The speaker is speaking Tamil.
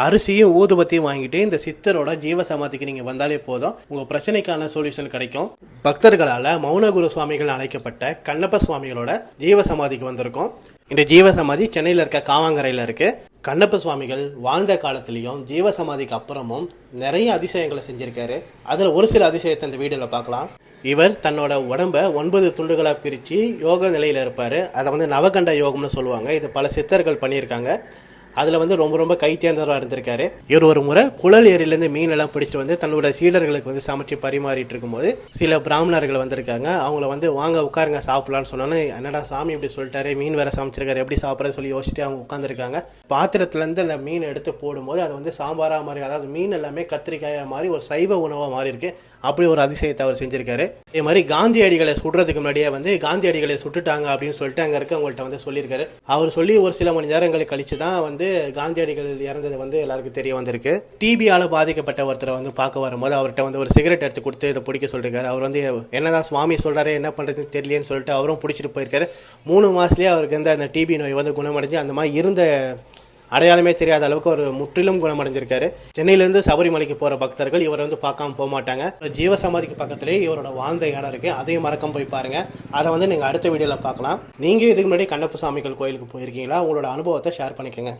அரிசியும் ஊதுபத்தியும் வாங்கிட்டு இந்த சித்தரோட ஜீவ சமாதிக்கு நீங்கள் வந்தாலே போதும். உங்கள் பிரச்சனைக்கான சொல்யூஷன் கிடைக்கும். பக்தர்களால் மௌனகுரு சுவாமிகள் அழைக்கப்பட்ட கண்ணப்ப சுவாமிகளோட ஜீவ சமாதிக்கு வந்திருக்கோம். இந்த ஜீவ சமாதி சென்னையில் இருக்க காவாங்கரையில் இருக்கு. கண்ணப்ப சுவாமிகள் வாழ்ந்த காலத்திலையும் ஜீவ சமாதிக்கு அப்புறமும் நிறைய அதிசயங்களை செஞ்சிருக்காரு. அதில் ஒரு சில அதிசயத்தை இந்த வீடியோவில் பார்க்கலாம். இவர் தன்னோட உடம்ப ஒன்பது துண்டுகளாக பிரித்து யோக நிலையில் இருப்பார். அதை வந்து நவகண்ட யோகம்னு சொல்லுவாங்க. இது பல சித்தர்கள் பண்ணியிருக்காங்க. அதில் வந்து ரொம்ப ரொம்ப கை தேர்ந்தவராக இருந்திருக்காரு. இவர் ஒரு முறை புழல் ஏரியிலேருந்து மீன் எல்லாம் பிடிச்சிட்டு வந்து தன்னோட சீடர்களுக்கு வந்து சமைச்சு பரிமாறிட்டு இருக்கும்போது சில பிராமணர்கள் வந்திருக்காங்க. அவங்கள வந்து வாங்க உட்காருங்க சாப்பிடலான்னு சொன்னோன்னே என்னடா சாமி இப்படி சொல்லிட்டாரு? மீன் வேற சமைச்சிருக்காரு. எப்படி சாப்பிட்றது சொல்லி யோசிச்சுட்டு அவங்க உட்காந்துருக்காங்க பாத்திரத்துலேருந்து அந்த மீன் எடுத்து போடும்போது அது வந்து சாம்பாராக மாதிரி அதாவது மீன் எல்லாமே கத்திரிக்காயாக மாதிரி ஒரு சைவ உணவாக மாறி இருக்குது அப்படி ஒரு அதிசயத்தை அவர் செஞ்சிருக்காரு. இதே மாதிரி காந்தியடிகளை சுடுறதுக்கு முன்னாடியே வந்து காந்தியடிகளை சுட்டுட்டாங்க அப்படின்னு சொல்லிட்டு அங்கே இருக்கவங்கள்ட்ட வந்து சொல்லியிருக்காரு. அவர் சொல்லி ஒரு சில மணி நேரங்கள் கழிச்சு தான் வந்து காந்தியடிகள் இறந்தது வந்து எல்லாருக்கும் தெரிய வந்திருக்கு. டிபியால் பாதிக்கப்பட்ட ஒருத்தரை வந்து பார்க்க வரும்போது அவர்கிட்ட வந்து ஒரு சிகரெட் எடுத்து கொடுத்து இதை பிடிக்க சொல்லிருக்காரு. அவர் வந்து என்னதான் சுவாமி சொல்றாரு என்ன பண்றதுன்னு தெரியலன்னு சொல்லிட்டு அவரும் பிடிச்சிட்டு போயிருக்காரு. மூணு மாசத்துலயே அவருக்கு வந்து அந்த டிபி நோய் வந்து குணமடைஞ்சு அந்த மாதிரி இருந்த அடையாளமே தெரியாத அளவுக்கு ஒரு முற்றிலும் குணமடைஞ்சிருக்காரு. சென்னையிலேருந்து சபரிமலைக்கு போகிற பக்தர்கள் இவரை வந்து பார்க்காம போக மாட்டாங்க. ஜீவசமாதிக்கு பக்கத்துலேயே இவரோட வாழ்ந்த இடம் இருக்குது அதையும் மறக்காம போய் பாருங்கள் அதை வந்து நீங்கள் அடுத்த வீடியோவில் பார்க்கலாம். நீங்கள் இதுக்கு முன்னாடி கண்ணப்ப சாமிகள் கோயிலுக்கு போயிருக்கீங்களா? உங்களோட அனுபவத்தை ஷேர் பண்ணிக்கோங்க.